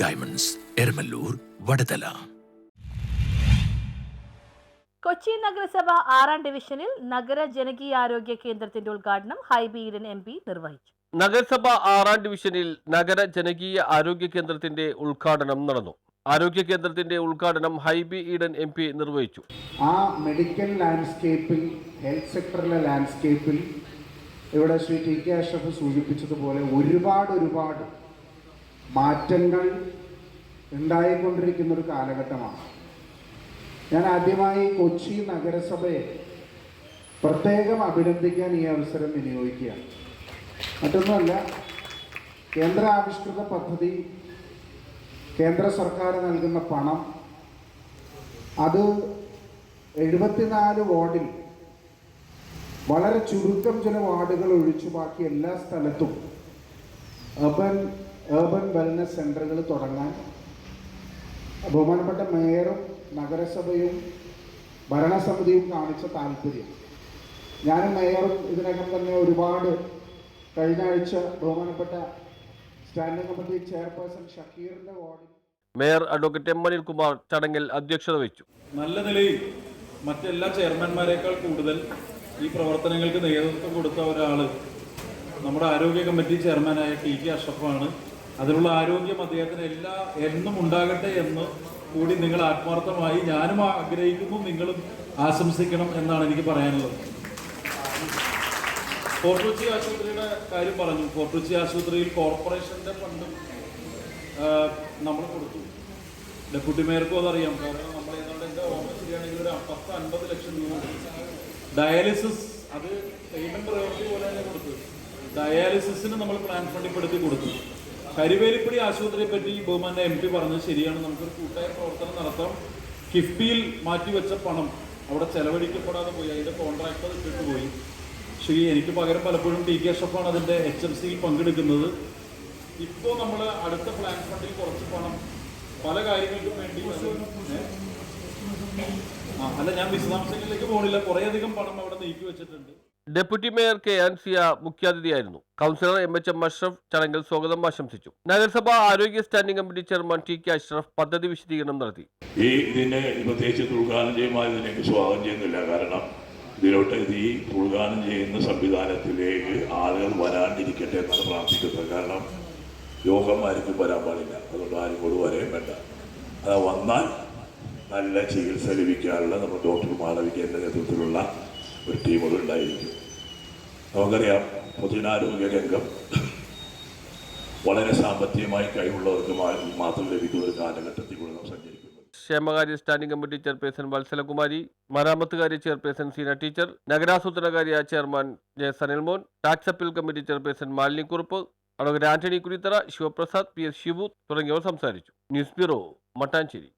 Diamonds Eramallur Vadathala Kochi നഗരസഭ ആറാം ഡിവിഷനിൽ നഗര ജനകീയാരോഗ്യ കേന്ദ്രത്തിന്റെ ഉദ്ഘാടനം ഹൈബി ഈഡൻ എം പി നിർവഹിച്ചു. നഗരസഭ ആറാം ഡിവിഷനിൽ നഗര ജനകീയ ആരോഗ്യ കേന്ദ്രത്തിന്റെ ഉദ്ഘാടനം നടന്നു. ആരോഗ്യ കേന്ദ്രത്തിന്റെ ഉദ്ഘാടനം ഹൈബി ഈഡൻ എം പി നിർവഹിച്ചു. ആ മെഡിക്കൽ ലാൻഡ്സ്കേപ്പിൽ ഹെൽത്ത് സെക്ടറിലെ ലാൻഡ്സ്കേപ്പിൽ ഇവിടെ ശ്രീ ടി കെ അഷ്റഫ് സൂചിപ്പിച്ചതുപോലെ ഒരുപാട് ഒരുപാട് മാറ്റങ്ങൾ ഉണ്ടായിക്കൊണ്ടിരിക്കുന്ന ഒരു കാലഘട്ടമാണ്. ഞാൻ ആദ്യമായി കൊച്ചി നഗരസഭയെ പ്രത്യേകം അഭിനന്ദിക്കാൻ ഈ അവസരം വിനിയോഗിക്കുകയാണ്. മറ്റൊന്നുമല്ല കേന്ദ്ര ആവിഷ്കൃത പദ്ധതി കേന്ദ്ര സർക്കാർ നൽകുന്ന പണം അത് എഴുപത്തിനാല് വാർഡിൽ വളരെ ചുരുക്കം ചില വാർഡുകൾ ഒഴിച്ചു ബാക്കി എല്ലാ സ്ഥലത്തും അർബൻ ഏർബൻ വെൽനസ് സെന്ററുകൾ തുടങ്ങാൻ ബഹുമാനപ്പെട്ട മേയറും നഗരസഭയും ഭരണസമിതിയും കാണിച്ച താല്പര്യം ഞാനും മേയറും ഇതിനകം തന്നെ ഒരുപാട് കഴിഞ്ഞ ആഴ്ച ബഹുമാനപ്പെട്ട സ്റ്റാൻഡിംഗ് കമ്മിറ്റി ചെയർപേഴ്സൺ ഷക്കീറിന്റെ വാർഡിൽ മേയർ അഡ്വക്കേറ്റ് എം അനിൽകുമാർ ചടങ്ങിൽ അധ്യക്ഷത വഹിച്ചു. നല്ല നിലയിൽ മറ്റെല്ലാ ചെയർമാൻമാരെക്കാൾ കൂടുതൽ ഈ പ്രവർത്തനങ്ങൾക്ക് നേതൃത്വം കൊടുത്ത ഒരാൾ നമ്മുടെ ആരോഗ്യ കമ്മിറ്റി ചെയർമാനായ ടി കെ അഷ്റഫാണ്. അതിനുള്ള ആരോഗ്യം അദ്ദേഹത്തിന് എല്ലാ എന്നും ഉണ്ടാകട്ടെ എന്ന് കൂടി നിങ്ങൾ ആത്മാർത്ഥമായി ഞാനും ആഗ്രഹിക്കുന്നു നിങ്ങളും ആശംസിക്കണം എന്നാണ് എനിക്ക് പറയാനുള്ളത്. ഫോർട്ട് കൊച്ചി ആശുപത്രിയുടെ കാര്യം പറഞ്ഞു. ഫോർട്ട് കൊച്ചി ആശുപത്രിയിൽ കോർപ്പറേഷന്റെ ഫണ്ടും നമ്മൾ കൊടുത്തു. ഡെപ്യൂട്ടി മേയർക്കും അതറിയാം. കാരണം നമ്മൾ ഏതാണ്ട് എന്റെ ഓർമ്മ ശരിയാണെങ്കിൽ ഒരു പത്ത് അൻപത് ലക്ഷം രൂപ ഡയാലിസിസ് അത് പേയ്മെന്റ് പ്രയോറിറ്റി പോലെ തന്നെ കൊടുത്തു. ഡയാലിസിസിന് നമ്മൾ പ്ലാൻ ഫണ്ടിൽ പെടുത്തി കൊടുത്തു. കരിവേലിപ്പടി ആശുപത്രിയെ പറ്റി ബഹുമാന്റെ എം പി പറഞ്ഞത് ശരിയാണ്. നമുക്കൊരു കൂട്ടായ പ്രവർത്തനം നടത്താം. കിഫ്ബിയിൽ മാറ്റിവെച്ച പണം അവിടെ ചെലവഴിക്കപ്പെടാതെ പോയി. അതിന്റെ കോൺട്രാക്ടർ ഇട്ടിട്ട് പോയി. ശരി എനിക്ക് പകരം പലപ്പോഴും ടി കെ ഷഫാണ് അതിന്റെ എച്ച് എം സിയിൽ പങ്കെടുക്കുന്നത്. ഇപ്പോൾ നമ്മൾ അടുത്ത പ്ലാൻ ഫണ്ടിൽ കുറച്ച് പണം പല കാര്യങ്ങൾക്കും വേണ്ടി? ആ അല്ല ഞാൻ വിശദാംശങ്ങളിലേക്ക് പോകണില്ല കുറേയധികം പണം അവിടെ നീക്കി വെച്ചിട്ടുണ്ട്. Deputy mayor K Ansiya മുഖ്യാതിഥിയായിരുന്നു. Councillor M H M Ashraf ചടങ്ങിൽ സ്വാഗതം ആശംസിച്ചു. നഗരസഭാ ആരോഗ്യ standing committee chairman T K Ashraf പദ്ധതി വിശദീകരണം നടത്തി. ഈ ഇതിനെ പ്രത്യേകിച്ച് ഉദ്ഘാടനം ചെയ്യുമ്പോൾ ഇതിനേക്ക് സ്വാഗതം ചെയ്യുന്നില്ല. കാരണം ഇതിലോട്ട് ഇത് ഈ ഉദ്ഘാടനം ചെയ്യുന്ന സംവിധാനത്തിലേക്ക് ആളുകൾ വരാണ്ടിരിക്കട്ടെ എന്നാണ് പ്രാർത്ഥിക്കുന്നത്. കാരണം രോഗന്മാർക്കും വരാൻ പാടില്ല. അതുകൊണ്ട് ആരും കൂടെ വരെയും വേണ്ട. അത് വന്നാൽ നല്ല ചികിത്സ ലഭിക്കാനുള്ള നമ്മുടെ ഡോക്ടർ മാളവികയുടെ നേതൃത്വത്തിലുള്ള ഒരു ടീമുകൾ ഉണ്ടായിരിക്കും. നമുക്കറിയാം പൊതുജനാരോഗ്യ രംഗം വളരെ സാമ്പത്തികമായി കഴിവുള്ളവർക്ക് മാത്രം ലഭിക്കുന്ന ഒരു കാലഘട്ടത്തിൽ കൂടെ നാം സഞ്ചരിക്കുന്നു. ക്ഷേമകാര്യ സ്റ്റാൻഡിംഗ് കമ്മിറ്റി ചെയർപേഴ്സൺ വത്സലകുമാരി മരാമത്തുകാര്യ chairperson Seena teacher നഗരാസൂത്രണകാര്യ chairman J Sanilmon tax appeal committee chairperson Malini Kurup advocate Antony Kurithara Sivaprasad P S Sivu തുടങ്ങിയവർ സംസാരിച്ചു. News bureau Mattancherry.